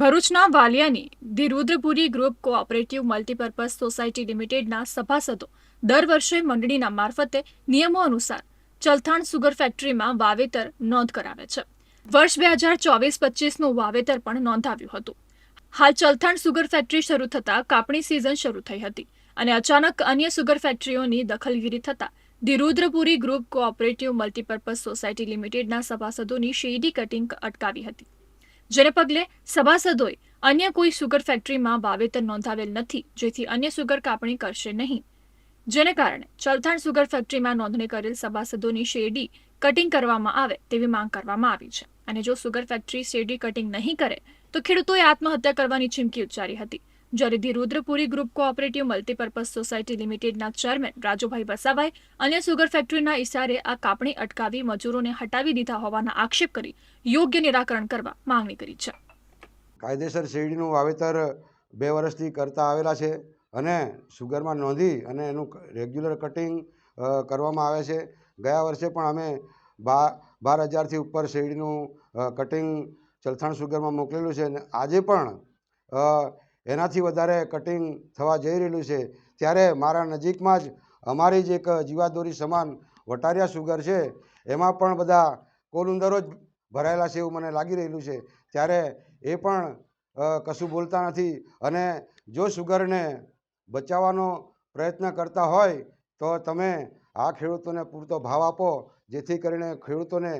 ભરૂચના વાલિયાની the Rudrapuri group cooperative multipurpose society લિમિટેડના સભાસદો દર વર્ષે મંડળીના મારફતે નિયમો અનુસાર ચલથાણ સુગર ફેક્ટરીમાં વાવેતર નોંધ કરાવે છે. વર્ષ બે હજાર ચોવીસ પચીસનું વાવેતર પણ નોંધાવ્યું હતું. હાલ ચલથાણ સુગર ફેક્ટરી શરૂ થતાં કાપણી સિઝન શરૂ થઈ હતી અને અચાનક અન્ય સુગર ફેક્ટરીઓની દખલગીરી થતાં the Rudrapuri group cooperative multipurpose society લિમિટેડના સભાસદોની શેરડી કટિંગ અટકાવી હતી. જેને પગલે સભાસદોએ અન્ય કોઈ સુગર ફેક્ટરીમાં વાવેતર નોંધાવેલ નથી, જેથી અન્ય સુગર કાપણી કરશે નહીં. જેને કારણે ચલથાણ સુગર ફેક્ટરીમાં નોંધણી કરેલ સભાસદોની શેરડી કટિંગ કરવામાં આવે તેવી માંગ કરવામાં આવી છે. અને જો સુગર ફેક્ટરી શેરડી કટિંગ નહીં કરે, તો ખેડૂતોએ આત્મહત્યા કરવાની ચીમકી ઉચ્ચારી હતી. જ્યારે the Rudrapuri group cooperative multipurpose society લિમિટેડના ચેરમેન રાજુભાઈ વસાભાઈ અન્ય સુગર ફેક્ટરીના ઇશારે આ કાપણી અટકાવી મજૂરોને હટાવી દીધા હોવાના આક્ષેપ કરી યોગ્ય નિરાકરણ કરવા માંગણી કરી છે. કાયદેસર શેરડીનું વાવેતર બે વર્ષથી કરતા આવેલા છે અને સુગરમાં નોંધી અને એનું રેગ્યુલર કટિંગ કરવામાં આવે છે. ગયા વર્ષે પણ અમે બાર બાર હજારથી ઉપર શેરડીનું કટિંગ ચલથાણ સુગરમાં મોકલેલું છે અને આજે પણ એનાથી વધારે કટિંગ થવા જઈ રહેલું છે. ત્યારે મારા નજીકમાં જ અમારી જ એક જીવાદોરી સમાન વટારિયા સુગર છે. એમાં પણ બધા કોલુંદરો જ ભરાયેલા છે એવું મને લાગી રહેલું છે. ત્યારે એ પણ કશું બોલતા નથી. અને જો સુગરને બચાવવાનો પ્રયત્ન કરતા હોય, તો તમે આ ખેડૂતોને પૂરતો ભાવ આપો. જેથી કરીને ખેડૂતોને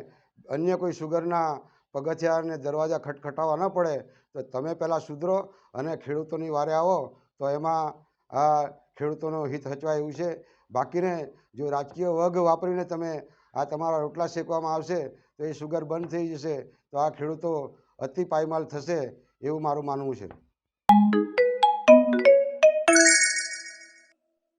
અન્ય કોઈ સુગરના પગથિયા અને દરવાજા ખટખટાવવા ન પડે, તો તમે પહેલાં સુધરો અને ખેડૂતોની વારે આવો, તો એમાં આ ખેડૂતોનું હિત હચવાય એવું છે. બાકીને જો રાજકીય વગ વાપરીને તમે આ તમારા રોટલા શેકવામાં આવશે, તો એ સુગર બંધ થઈ જશે, તો આ ખેડૂતો અતિ પાયમાલ થશે એવું મારું માનવું છે.